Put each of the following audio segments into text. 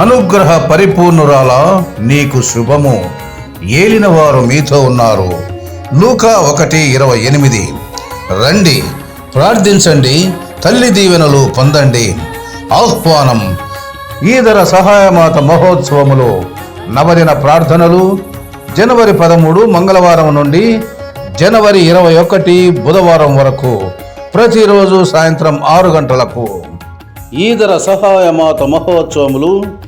అనుగ్రహ పరిపూర్ణురాల నీకు శుభము. ఏలిన వారు మీతో ఉన్నారు. లూకా ఒకటి ఇరవై ఎనిమిది. రండి ప్రార్థించండి తల్లి దీవెనలు పొందండి. ఆహ్వానం ఈదర సహాయమాత మహోత్సవములో నవరిన ప్రార్థనలు. జనవరి పదమూడు మంగళవారం నుండి జనవరి ఇరవై ఒకటి బుధవారం వరకు ప్రతిరోజు సాయంత్రం ఆరు గంటలకు. ఈదర సహాయమాత మహోత్సవములు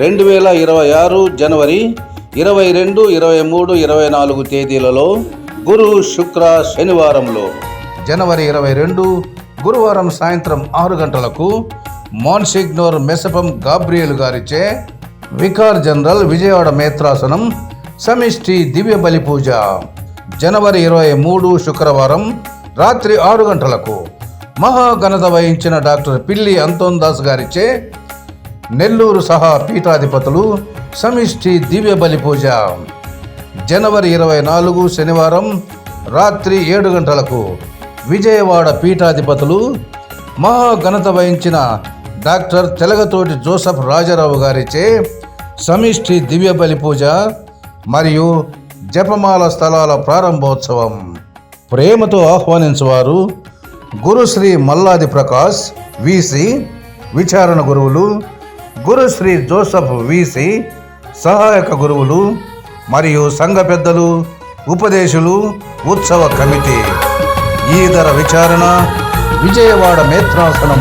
రెండు వేల ఇరవై ఆరు జనవరి ఇరవై రెండు ఇరవై మూడు ఇరవై నాలుగు తేదీలలో గురు శుక్ర శనివారంలో. జనవరి ఇరవై రెండు గురువారం సాయంత్రం ఆరు గంటలకు మాన్సిగ్నోర్ మెసపం గాబ్రియల్ గారిచే వికార్ జనరల్ విజయవాడ మేత్రాసనం సమిష్టి దివ్య బలి పూజ. జనవరి ఇరవై మూడు శుక్రవారం రాత్రి ఆరు గంటలకు మహాఘనత వహించిన డాక్టర్ పిల్లి అంతోన్ దాస్ గారిచే నెల్లూరు సహా పీఠాధిపతులు సమిష్టి దివ్య బలి పూజ. జనవరి ఇరవై నాలుగు శనివారం రాత్రి ఏడు గంటలకు విజయవాడ పీఠాధిపతులు మహాఘనత వహించిన డాక్టర్ తెలగతోటి జోసఫ్ రాజారావు గారిచే సమిష్టి దివ్య బలి పూజ మరియు జపమాల స్థలాల ప్రారంభోత్సవం. ప్రేమతో ఆహ్వానించేవారు గురుశ్రీ మల్లాది ప్రకాష్ విసి విచారణ గురువులు గురుశ్రీ జోసఫ్ వీసి సహాయక గురువులు మరియు సంఘ పెద్దలు ఉపదేశులు ఉత్సవ కమిటీ. ఈదర విచారణ విజయవాడ మేత్రాసనం